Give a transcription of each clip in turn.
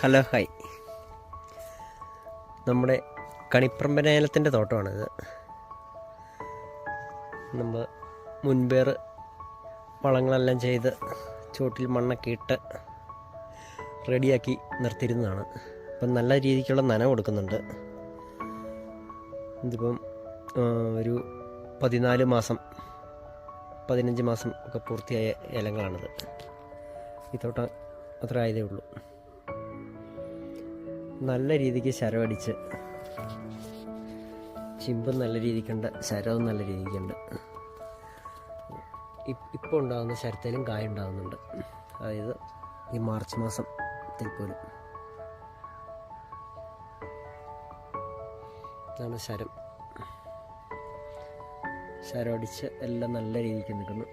Hello hi നമ്മുടെ കണിപ്രമ്പനേലത്തിന്റെ തോട്ടമാണിത്. നമ്മൾ മുൻപേർ വളങ്ങളെല്ലാം ചെയ്ത് ചുവട്ടിൽ മണ്ണൊക്കെ ഇട്ട് റെഡിയാക്കി നിർത്തിയിരുന്നതാണ്. അപ്പം നല്ല രീതിക്കുള്ള നന കൊടുക്കുന്നുണ്ട്. ഇതിപ്പം ഒരു പതിനാല് മാസം പതിനഞ്ച് മാസം ഒക്കെ പൂർത്തിയായ ഇലങ്ങളാണിത് ഈ തോട്ടം അത്ര ആയതേ ഉള്ളൂ. നല്ല രീതിക്ക് ശരമടിച്ച് ചിമ്പും നല്ല രീതിക്കുണ്ട് ശരവും നല്ല രീതിക്കുണ്ട്. ഇപ്പോൾ ഉണ്ടാകുന്ന ശരത്തേലും കായ ഉണ്ടാകുന്നുണ്ട്. അതായത് ഈ മാർച്ച് മാസത്തിൽ പോലും. ഇതാണ് ശരം. ശരമടിച്ച് എല്ലാം നല്ല രീതിക്ക് നിൽക്കുന്നു.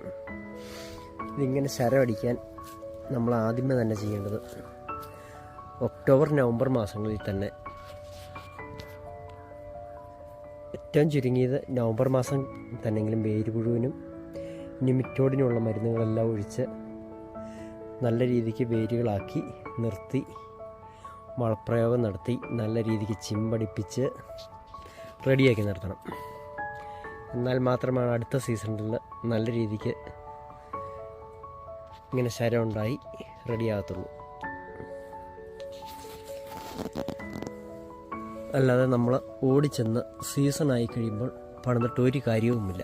ഇതിങ്ങനെ ശരമടിക്കാൻ നമ്മൾ ആദ്യമേ തന്നെ ചെയ്യേണ്ടത് ഒക്ടോബർ നവംബർ മാസങ്ങളിൽ തന്നെ. ഏറ്റവും ചുരുങ്ങിയത് നവംബർ മാസം തന്നെങ്കിലും വേരുപുഴുവിനും നിമിറ്റോഡിനുമുള്ള മരുന്നുകളെല്ലാം ഒഴിച്ച് നല്ല രീതിക്ക് വേരുകളാക്കി നിർത്തി മഴപ്രയോഗം നടത്തി നല്ല രീതിക്ക് ചിമ്പടിപ്പിച്ച് റെഡിയാക്കി നിർത്തണം. എന്നാൽ മാത്രമാണ് അടുത്ത സീസണിൽ നല്ല രീതിക്ക് ഇങ്ങനെ ശരം ഉണ്ടായി റെഡിയാകത്തുള്ളൂ. അല്ലാതെ നമ്മൾ ഓടിച്ചെന്ന് സീസൺ ആയി കഴിയുമ്പോൾ പണിതിട്ട് ഒരു കാര്യവുമില്ല.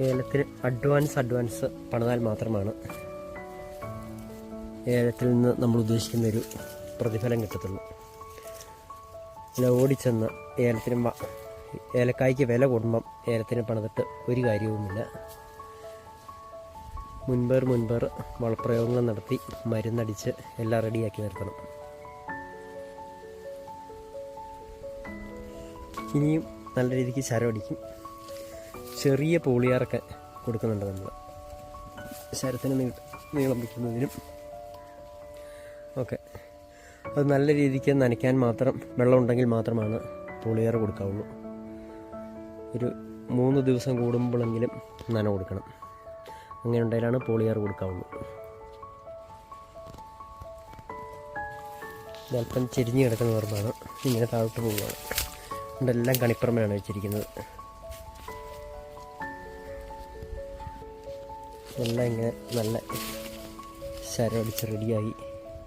ഏലത്തിന് അഡ്വാൻസ് അഡ്വാൻസ് പണിതാൽ മാത്രമാണ് ഏലത്തിൽ നിന്ന് നമ്മൾ ഉദ്ദേശിക്കുന്ന ഒരു പ്രതിഫലം കിട്ടത്തുള്ളൂ. അല്ല ഓടിച്ചെന്ന് ഏലത്തിന് ഏലക്കായ്ക്ക് വില കൂടുമ്പം ഏലത്തിന് പണിതിട്ട് ഒരു കാര്യവുമില്ല. മുൻപേർ മുൻപേർ വളപ്രയോഗങ്ങൾ നടത്തി മരുന്നടിച്ച് എല്ലാം റെഡിയാക്കി നിർത്തണം. ഇനിയും നല്ല രീതിക്ക് ശരമടിക്കും ചെറിയ പോളിയാറൊക്കെ കൊടുക്കുന്നുണ്ട് നമ്മൾ ശരത്തിന് നീ നീളം വയ്ക്കുന്നതിനും ഓക്കെ അത് നല്ല രീതിക്ക് നനയ്ക്കാൻ മാത്രം വെള്ളം ഉണ്ടെങ്കിൽ മാത്രമാണ് പോളിയാർ കൊടുക്കാവുള്ളൂ. ഒരു മൂന്ന് ദിവസം കൂടുമ്പോഴെങ്കിലും നന കൊടുക്കണം. അങ്ങനെ ഉണ്ടായാലാണ് പോളിയാർ കൊടുക്കാവുന്നത് അല്പം ചെരിഞ്ഞ് കിടക്കുന്ന ഓർമ്മയാണ്. ഇങ്ങനെ താഴോട്ട് പോവുകയാണ്. ഇതെല്ലാം കണിപ്പുറമയാണ് വെച്ചിരിക്കുന്നത്. എല്ലാം ഇങ്ങനെ നല്ല ശരമടിച്ച് റെഡിയായി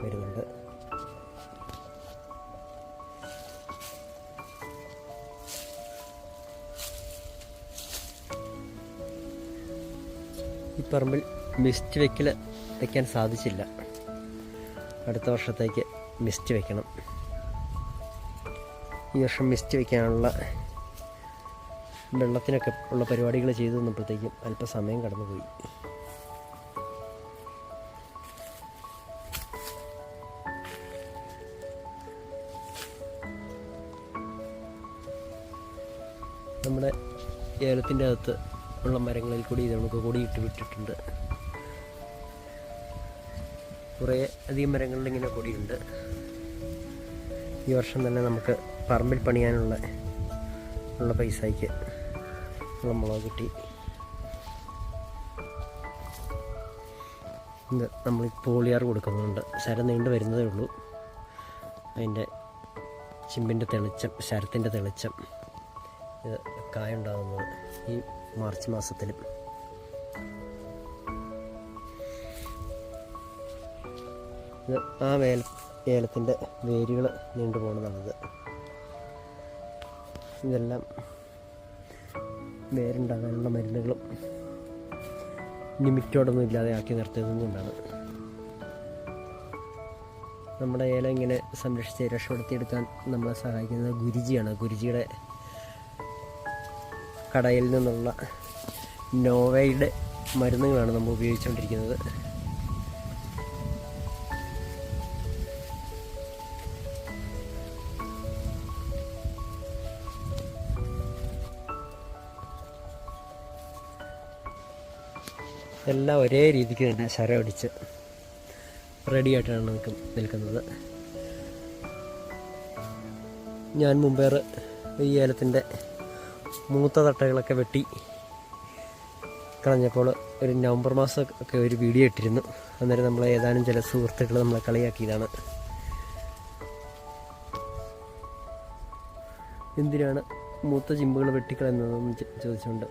വരുന്നുണ്ട്. ഈ പറമ്പിൽ മിസ്റ്റ് വെക്കൽ വയ്ക്കാൻ സാധിച്ചില്ല. അടുത്ത വർഷത്തേക്ക് മിസ്റ്റ് വെക്കണം. ഈ വർഷം മിസ്റ്റ് വെക്കാനുള്ള വെള്ളത്തിനൊക്കെ ഉള്ള പരിപാടികൾ ചെയ്തു വന്നപ്പോഴത്തേക്കും അല്പസമയം കടന്നുപോയി. നമ്മുടെ ഏലത്തിന്റെ അകത്ത് ഉള്ള മരങ്ങളിൽ കൂടി ഇത് നമുക്ക് കൂടി ഇട്ട് വിട്ടിട്ടുണ്ട്. കുറേ അധികം മരങ്ങളിൽ ഇങ്ങനെ കൊടിയുണ്ട്. ഈ വർഷം തന്നെ നമുക്ക് പറമ്പിൽ പണിയാനുള്ള ഉള്ള പൈസയ്ക്ക് ഉള്ള മുളക് കിട്ടി. ഇത് നമ്മൾ പോളിയാർ കൊടുക്കുന്നുണ്ട്. ശരം നീണ്ടു വരുന്നതേ ഉള്ളൂ. അതിന്റെ ചിമ്പിന്റെ തെളിച്ചം ശരത്തിന്റെ തെളിച്ചം. ഇത് കായുണ്ടാകുന്നത് ഈ മാർച്ച് മാസത്തിൽ ആ വേല ഏലത്തിന്റെ വേരുകൾ നീണ്ടു പോകുന്നതാണിത് ഇതെല്ലാം വേരുണ്ടാകാനുള്ള മരുന്നുകളും ലിമിറ്റോടൊന്നും ഇല്ലാതെ ആക്കി നിർത്തിയതും കൊണ്ടാണ് നമ്മുടെ ഏലം ഇങ്ങനെ സംരക്ഷിച്ച് രക്ഷപ്പെടുത്തിയെടുക്കാൻ നമ്മളെ സഹായിക്കുന്നത് ഗുരുജിയാണ്. ഗുരുജിയുടെ കടയിൽ നിന്നുള്ള നോവയുടെ മരുന്നുകളാണ് നമ്മൾ ഉപയോഗിച്ചുകൊണ്ടിരിക്കുന്നത്. എല്ലാം ഒരേ രീതിക്ക് തന്നെ ശരടിച്ച് റെഡി ആയിട്ടാണ് നമുക്ക് നിൽക്കുന്നത്. ഞാൻ മുമ്പേറ് ഈ ഏലത്തിന്റെ മൂത്ത തട്ടകളൊക്കെ വെട്ടി കളഞ്ഞപ്പോൾ ഒരു നവംബർ മാസം ഒക്കെ ഒരു വീഡിയോ ഇട്ടിരുന്നു. അന്നേരം നമ്മൾ ഏതാനും ചില സുഹൃത്തുക്കൾ നമ്മളെ കളിയാക്കിയതാണ്. എന്തിനാണ് മൂത്ത ചിമ്പുകൾ വെട്ടിക്കളഞ്ഞതെന്ന് ചോദിച്ചുകൊണ്ട്.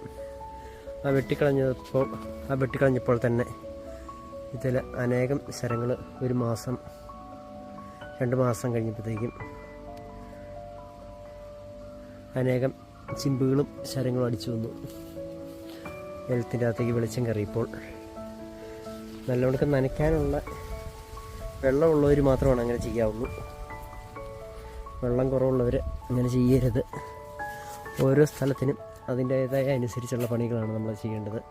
ആ വെട്ടിക്കളഞ്ഞപ്പോൾ ആ വെട്ടിക്കളഞ്ഞപ്പോൾ തന്നെ ഇതിൽ അനേകം ശരങ്ങൾ ഒരു മാസം രണ്ട് മാസം കഴിഞ്ഞപ്പോഴത്തേക്കും അനേകം ചിമ്പുകളും ശരങ്ങളും അടിച്ചു വന്നു. വെള്ളത്തിന്റെ അകത്തേക്ക് വെളിച്ചം കയറിയപ്പോൾ നല്ലവണ്ണം നനയ്ക്കാനുള്ള വെള്ളമുള്ളവർ മാത്രമാണ് അങ്ങനെ ചെയ്യാവുള്ളൂ. വെള്ളം കുറവുള്ളവർ അങ്ങനെ ചെയ്യരുത്. ഓരോ സ്ഥലത്തിനും അതിന്റേതായ അനുസരിച്ചുള്ള പണികളാണ് നമ്മൾ ചെയ്യേണ്ടത്.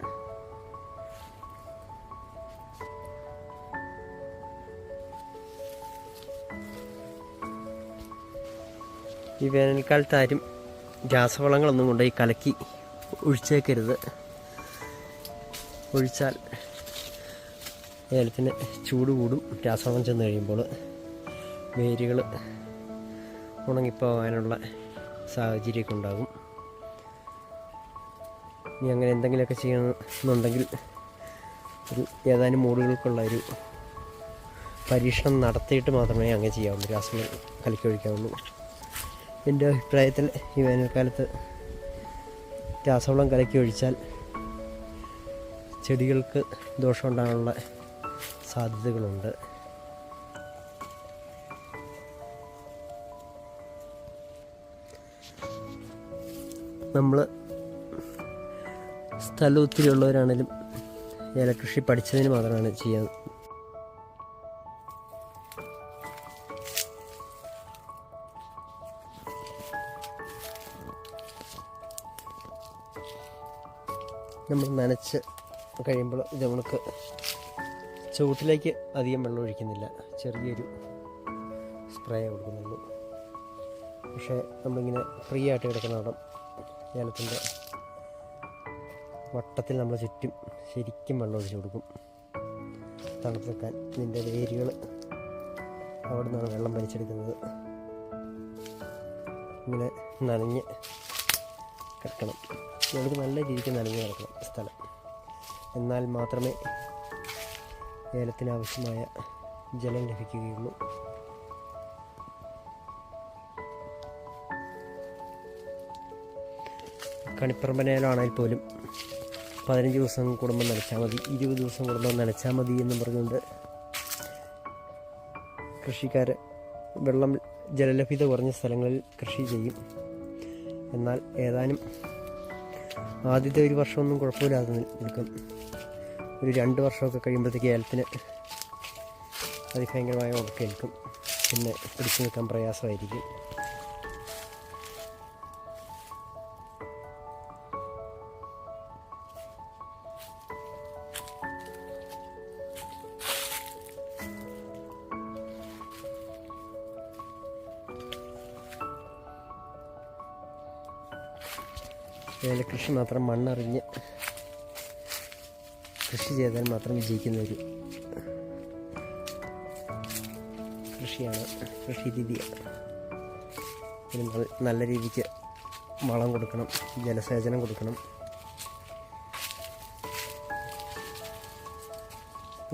ഈ വേനൽക്കാലത്ത് ആരും രാസവളങ്ങളൊന്നും കൊണ്ടുപോയി കലക്കി ഒഴിച്ചേക്കരുത്. ഒഴിച്ചാൽ ഏലത്തിന് ചൂട് കൂടും. രാസവളം ചെന്ന് കഴിയുമ്പോൾ വേരുകൾ ഉണങ്ങിപ്പോകാനുള്ള സാഹചര്യമൊക്കെ ഉണ്ടാകും. ഇനി അങ്ങനെ എന്തെങ്കിലുമൊക്കെ ചെയ്യണമെന്നുണ്ടെങ്കിൽ ഒരു ഏതാനും മൂടുകൾക്കുള്ള ഒരു പരീക്ഷണം നടത്തിയിട്ട് മാത്രമേ അങ്ങനെ ചെയ്യാവുള്ളൂ. രാസവളം കലക്കി ഒഴിക്കാവുള്ളൂ. എന്റെ അഭിപ്രായത്തിൽ ഈ വേനൽക്കാലത്ത് രാസവളം കലക്കി ഒഴിച്ചാൽ ചെടികൾക്ക് ദോഷം ദോഷമുണ്ടാകാനുള്ള സാധ്യതകളുണ്ട്. നമ്മൾ സ്ഥലം ഒത്തിരി ഉള്ളവരാണേലും ഏലകൃഷി പഠിച്ചതിന് മാത്രമാണ് ചെയ്യാൻ നമ്മൾ നനച്ച് കഴിയുമ്പോൾ ഇത് നമുക്ക് ചുവട്ടിലേക്ക് അധികം വെള്ളം ഒഴിക്കുന്നില്ല. ചെറിയൊരു സ്പ്രേ കൊടുക്കുന്നുള്ളൂ. പക്ഷേ നമ്മളിങ്ങനെ ഫ്രീ ആയിട്ട് കിടക്കുന്ന ഇടം ഏലത്തിന്റെ വട്ടത്തിൽ നമ്മൾ ചുറ്റും ശരിക്കും വെള്ളം ഒഴിച്ചു കൊടുക്കും. തണുത്ത് നിൽക്കാൻ ഇതിന്റെ വേരുകൾ അവിടെ നിന്നാണ് വെള്ളം വലിച്ചെടുക്കുന്നത്. ഇങ്ങനെ നനഞ്ഞ് കിടക്കണം. നമുക്ക് നല്ല രീതിക്ക് നനഞ്ഞു കിടക്കണം സ്ഥലം. എന്നാൽ മാത്രമേ ഏലത്തിനാവശ്യമായ ജലം ലഭിക്കുകയുള്ളൂ. കണിപ്പറമ്പനയിലാണെങ്കിൽ പോലും പതിനഞ്ച് ദിവസം കുടുംബം നനച്ചാൽ മതി. ഇരുപത് ദിവസം കുടുംബം നനച്ചാൽ മതി എന്നും പറഞ്ഞുകൊണ്ട് കൃഷിക്കാർ വെള്ളം ജലലഭ്യത കുറഞ്ഞ സ്ഥലങ്ങളിൽ കൃഷി ചെയ്യും. എന്നാൽ ഏതാനും ആദ്യത്തെ ഒരു വർഷമൊന്നും കുഴപ്പമില്ലാതെ നിൽ- നിൽക്കും. ഒരു രണ്ട് വർഷമൊക്കെ കഴിയുമ്പോഴത്തേക്ക് ഏലത്തിന് അതിഭയങ്കരമായ ഉറക്കേൽക്കും പിന്നെ പിടിച്ചു നിൽക്കാൻ പ്രയാസമായിരിക്കും. ഏലകൃഷി മാത്രം മണ്ണറിഞ്ഞ് കൃഷി ചെയ്താൽ മാത്രം വിജയിക്കുന്ന ഒരു കൃഷിയാണ് കൃഷി രീതിയാണ് നല്ല രീതിക്ക് വളം കൊടുക്കണം ജലസേചനം കൊടുക്കണം.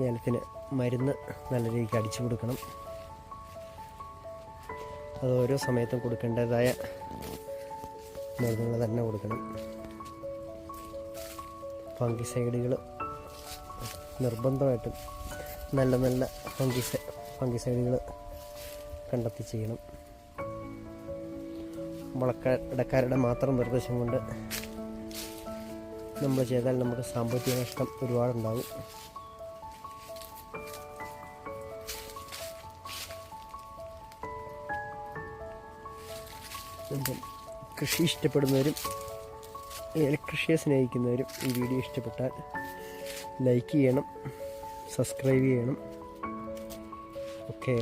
ഏലത്തിന് മരുന്ന് നല്ല രീതിക്ക് അടിച്ചു കൊടുക്കണം. അത് ഓരോ സമയത്തും കൊടുക്കേണ്ടതായ മരുന്നുകൾ തന്നെ കൊടുക്കണം. ഫംഗിസൈഡുകൾ നിർബന്ധമായിട്ടും നല്ല നല്ല ഫംഗിസ ഫംഗിസൈഡുകൾ കണ്ടെത്തി ചെയ്യണം. വളക്കടക്കാരുടെ മാത്രം നിർദ്ദേശം കൊണ്ട് നമ്മൾ ചെയ്താൽ നമുക്ക് സാമ്പത്തിക നഷ്ടം ഒരുപാടുണ്ടാകും. അപ്പം കൃഷി ഇഷ്ടപ്പെടുന്നവരും ഏലക്കൃഷിയെ സ്നേഹിക്കുന്നവരും ഈ വീഡിയോ ഇഷ്ടപ്പെട്ടാൽ ലൈക്ക് ചെയ്യണം സബ്സ്ക്രൈബ് ചെയ്യണം. ഓക്കെ.